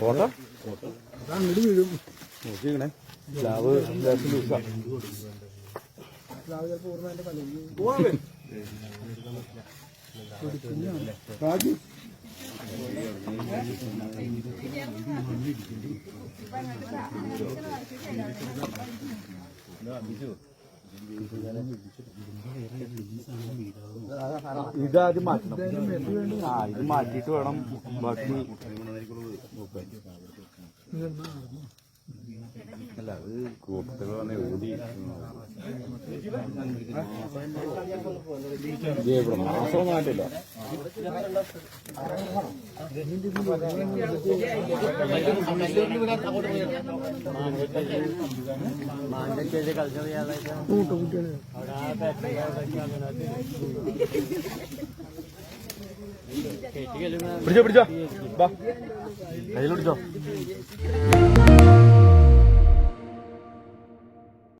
Photo നോക്കിക്കണേ പ്ലാവ് ലേശം ലൂസാ രാജു ഇതാദ്യം മാറ്റണം. ആ ഇത് മാറ്റിയിട്ട് വേണം ബാക്കി അല്ല അത് കൂട്ടത്തിൽ വന്ന് ഓടി ഇവിടെ മാറ്റില്ല പിടിച്ചോ പിടിച്ചോ. കയ്യിൽ പിടിച്ചോ